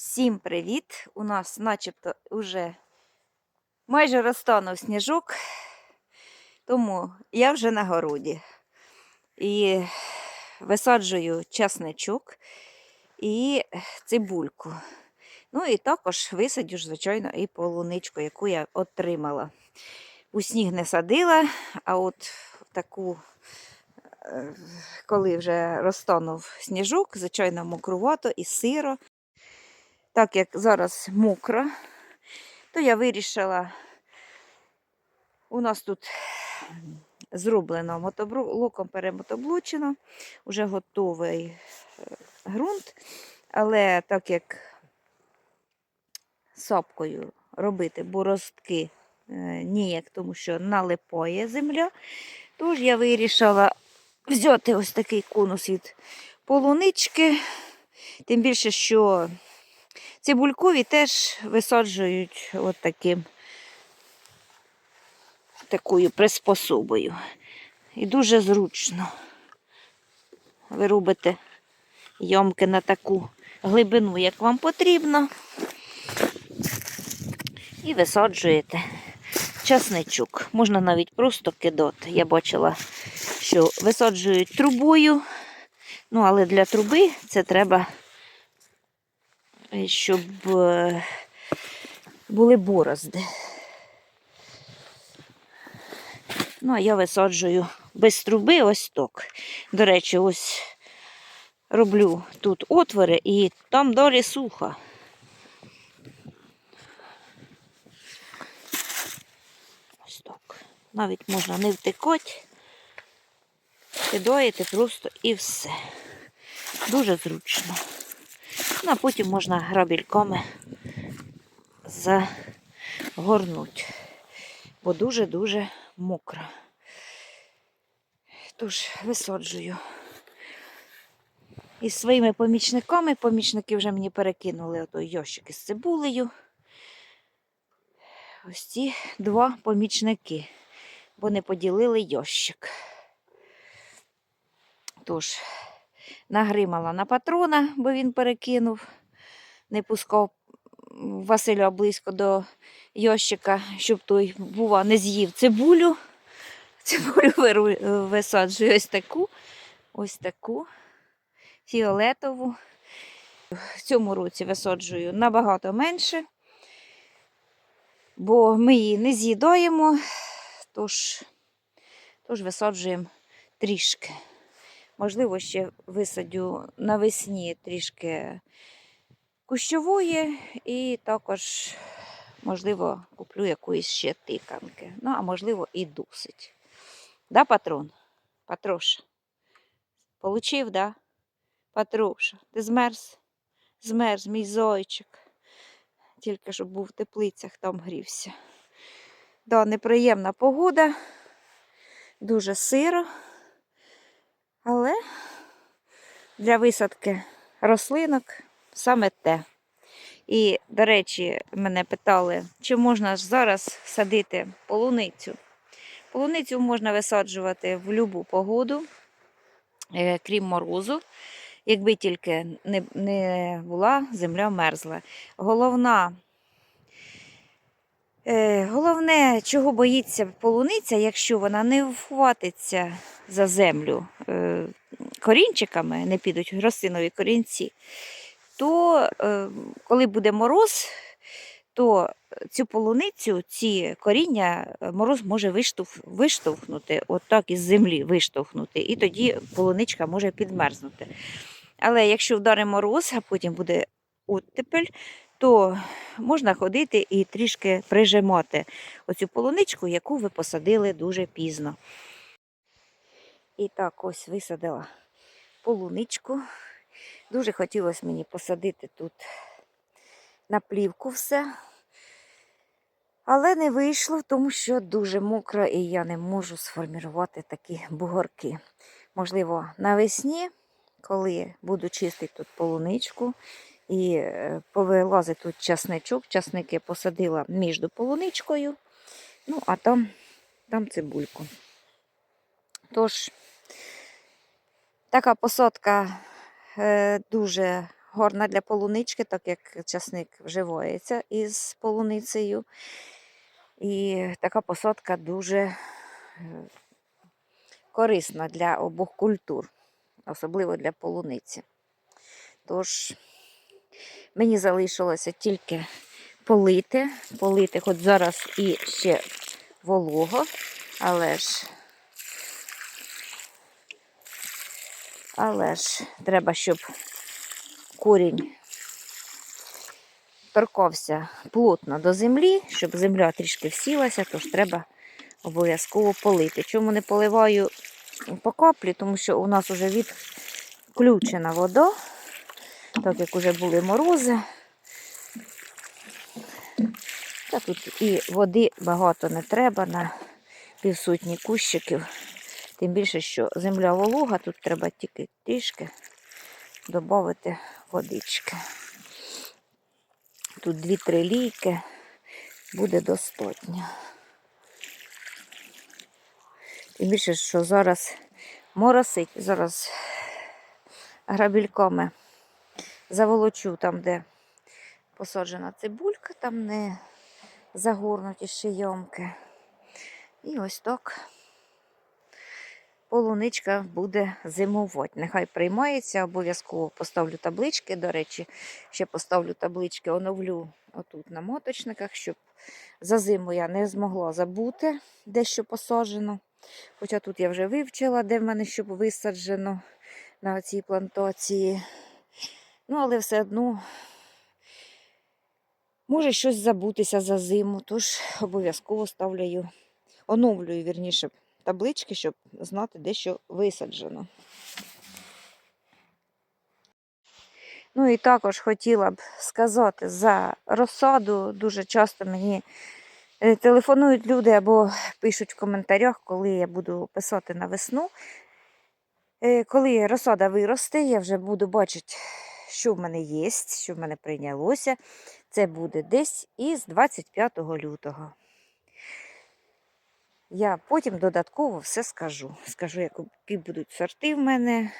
Всім привіт! У нас начебто вже майже розтанув сніжок, тому я вже на городі. І висаджую часничок і цибульку. Ну і також висадю, звичайно, і полуничку, яку я отримала. У сніг не садила, а от таку, е, коли вже розтанув сніжок, звичайно, мокрувато і сиро. Так як зараз мокро, то я вирішила, у нас тут зроблено мотоблоком перемотоблучено, вже готовий е, ґрунт, але так як сапкою робити боростки е, ніяк, тому що налипає земля, тож я вирішила взяти ось такий конус від полунички, тим більше, що Цибулькові теж висаджують от таким, такою приспособою. І дуже зручно. Ви йомки на таку глибину, як вам потрібно. І висаджуєте часничок. Можна навіть просто кидати. Я бачила, що висаджують трубою. Ну, але для труби це треба щоб е, були борозди. Ну, а я висаджую без труби ось так. До речі, ось роблю тут отвори і там далі сухо. Ось так. Навіть можна не втикати, кидаєте просто і все. Дуже зручно. Ну, а потім можна грабельками загорнути, бо дуже-дуже мокро. Тож висаджую. Із своїми помічниками, помічники вже мені перекинули отой ящик із цибулею. Ось ці два помічники, бо не поділили ящик. Тож, нагримала на патрона, бо він перекинув, не пускав Василя близько до ящика, щоб той, бува, не з'їв цибулю. Цибулю висаджую ось таку, ось таку фіолетову. В цьому році висаджую набагато менше, бо ми її не з'їдаємо, тож, тож висаджуємо трішки. Можливо, ще висадю навесні трішки кущової і також, можливо, куплю якоїсь ще тиканки. Ну, а можливо, і досить. Да, патрон? Патроша? Получив, да? Патроша, ти змерз? Змерз, мій зойчик. Тільки щоб був в теплицях, там грівся. Да, неприємна погода, дуже сиро. Але для висадки рослинок саме те. І, до речі, мене питали, чи можна ж зараз садити полуницю. Полуницю можна висаджувати в будь-яку погоду, е, крім морозу, якби тільки не, була земля мерзла. Головна Е, Головне, чого боїться полуниця, якщо вона не вхватиться за землю е, корінчиками, не підуть рослинові корінці, то е, коли буде мороз, то цю полуницю, ці коріння е, мороз може виштовх, виштовхнути, отак із землі виштовхнути, і тоді полуничка може підмерзнути. Але якщо вдаре мороз, а потім буде оттепель, то можна ходити і трішки прижимати оцю полуничку, яку ви посадили дуже пізно. І так ось висадила полуничку. Дуже хотілося мені посадити тут на плівку все. Але не вийшло, тому що дуже мокро і я не можу сформувати такі бугорки. Можливо, навесні, коли буду чистити тут полуничку, і е, повилазить тут часничок. Часники посадила між полуничкою, ну, а там, там цибульку. Тож, така посадка е, дуже горна для полунички, так як часник вживається із полуницею. І така посадка дуже е, корисна для обох культур, особливо для полуниці. Тож мені залишилося тільки полити, полити, хоч зараз і ще волого, але ж, але ж треба, щоб корінь торкався плотно до землі, щоб земля трішки всілася, тож треба обов'язково полити. Чому не поливаю по каплі, тому що у нас вже відключена вода, так як вже були морози. Та тут і води багато не треба на півсотні кущиків. Тим більше, що земля волога, тут треба тільки трішки додати водички. Тут 2-3 лійки буде достатньо. Тим більше, що зараз моросить, зараз грабільками заволочу там, де посаджена цибулька, там не загорнуті шийомки. І ось так полуничка буде зимувати. Нехай приймається, обов'язково поставлю таблички. До речі, ще поставлю таблички, оновлю отут на моточниках, щоб за зиму я не змогла забути дещо посаджено. Хоча тут я вже вивчила, де в мене що висаджено на цій плантації. Ну, але все одно може щось забутися за зиму, тож обов'язково ставлю, оновлюю вірніше таблички, щоб знати, де що висаджено. Ну і також хотіла б сказати за розсаду. Дуже часто мені е, телефонують люди або пишуть в коментарях, коли я буду писати на весну. Е, Коли розсада виросте, я вже буду бачити, що в мене є, що в мене прийнялося. Це буде десь із 25 лютого. Я потім додатково все скажу. Скажу, які будуть сорти в мене,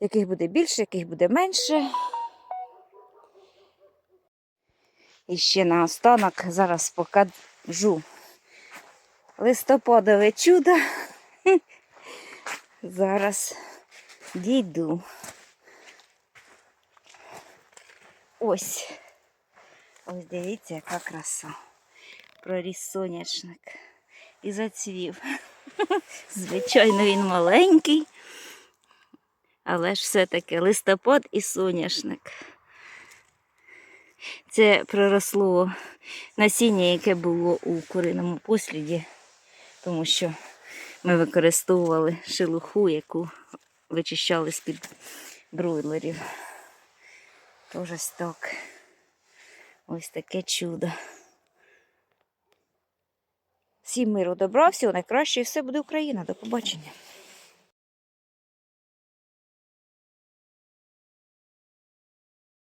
яких буде більше, яких буде менше. І ще наостанок зараз покажу листопадове чудо. Зараз дійду. Ось. Ось дивіться, яка краса. Проріс соняшник і зацвів. Звичайно, він маленький, але ж все-таки листопад і соняшник. Це проросло насіння, яке було у куриному посліді, тому що ми використовували шелуху, яку вичищали з-під бройлерів. Тож так. Ось таке чудо. Всім миру добра, всього найкраще, і все буде Україна. До побачення.